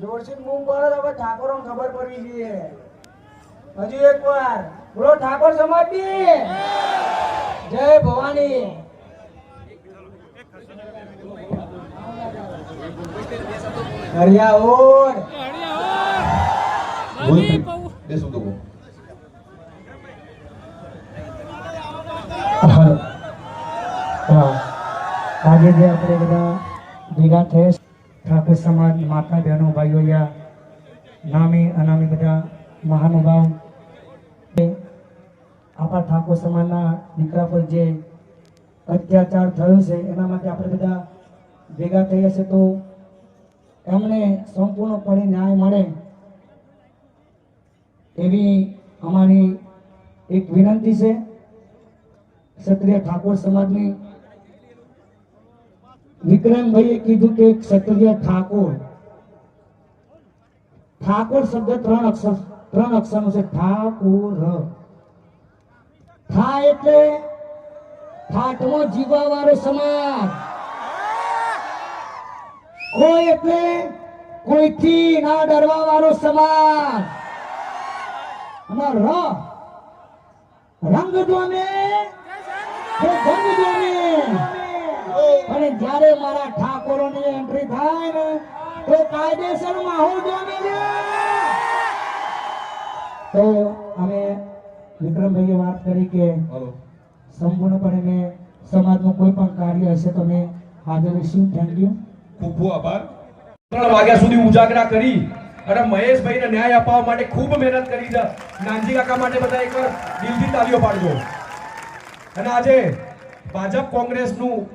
જોરથી બૂમ પડે તો ઠાકોર ખબર પડવી જોઈએ. હજુ એક વાર બોલો ઠાકોર સમાજની. જય ભવાની. હરિયા ઓર. બોલ બે શબ્દો બોલ. હા. આજે જે આપણે બધા ભેગા થયા ઠાકોર સમાજ, માતા, બહેનો, ભાઈઓ, યા નામી, અનામી બધા મહાનુભાવ આપણા ઠાકોર સમાજના દીકરા પર જે અત્યાચાર થયો છે, એના માટે આપણે બધા ભેગા થઈએ છીએ તો એમને સંપૂર્ણપણે ન્યાય મળે એવી અમારી એક વિનંતી છે. ક્ષત્રિય ઠાકોર સમાજની વિક્રમભાઈએ કીધું કે ક્ષત્રિય ઠાકોર. ઠાકોર શબ્દ ત્રણ અક્ષર, ત્રણ અક્ષરનો છે. ઠાકોર. ઠા એટલે ઠાઠમો જીવવા વાળો સમાજ. કોઈ એટલે કોઈથી ના ડરવા વાળો સમાજ. અને ર. રંગ જોને કે અને જ્યારે મારા ઠાકોરોની એન્ટ્રી થાય ને તો કાયદેસર માહોલ જામી જાય તો અમે વિક્રમભાઈએ વાત કરી કે સંપૂર્ણપણે મેં સમાજનું કોઈ પણ કાર્ય હશે તો મેં હાજર રહીશું થેન્ક યુ ખૂબ ખૂબ આભાર. ત્રણ વાગ્યા સુધી ઉજાગરા કરી અને મહેશભાઈને ન્યાય અપાવવા માટે ખૂબ મહેનત કરી છે. નાનજી કાકા માટે બધા એકવાર દિલથી તાળીઓ પાડજો. અને આજે ભાજપ કોંગ્રેસનું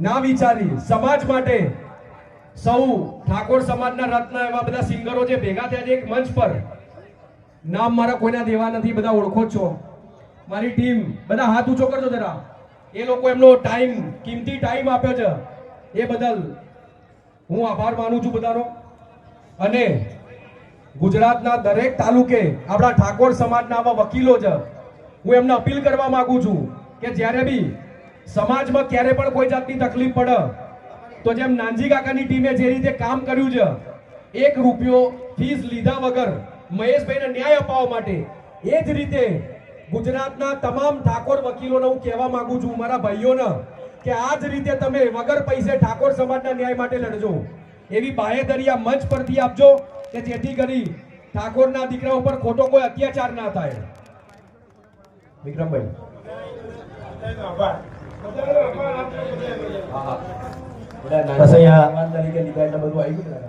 ના વિચારી. સમાજ માટે સૌ ઠાકોર સમાજના રત્ન એવા બધા સિંગરો જે ભેગા થયા છે એક મંચ પર. નામ મારા કોઈના દેવા નથી, બધા ઓળખો છો. મારી ટીમ, બધા હાથ ઊંચો કરજો જરા. એ લોકો એમનો ટાઈમ, કિંમતી ટાઈમ આપ્યો છે. એ બદલ હું આભાર માનું છું બધાનો. અને ગુજરાતના દરેક તાલુકે આપણા ઠાકોર સમાજના આવા વકીલો છે. હું એમને અપીલ કરવા માંગુ છું કે જ્યારે બી સમાજમાં ક્યારે પણ કોઈ જાતની તકલીફ પડે, તો જેમ નાનજી કાકાની ટીમે જે રીતે કામ કર્યું છે, એક રૂપિયો ફીસ લીધા વગર મહેશભાઈને ન્યાય અપાવવા માટે, એ જ રીતે ગુજરાતના તમામ ઠાકોર વકીલોને હું કહેવા માંગુ છું, મારા ભાઈઓને, કે આ જ રીતે તમે વગર પૈસે ઠાકોર સમાજના ન્યાય માટે લડજો. એવી બાહેધરી આ મંચ પરથી આપજો કે જેથી કરી ઠાકોરના દીકરા ઉપર ખોટો કોઈ અત્યાચાર ના થાય. વિક્રમભાઈ. અહીંયા- સન્માન તરીકે લીધા એટલે બધું આવી ગયું?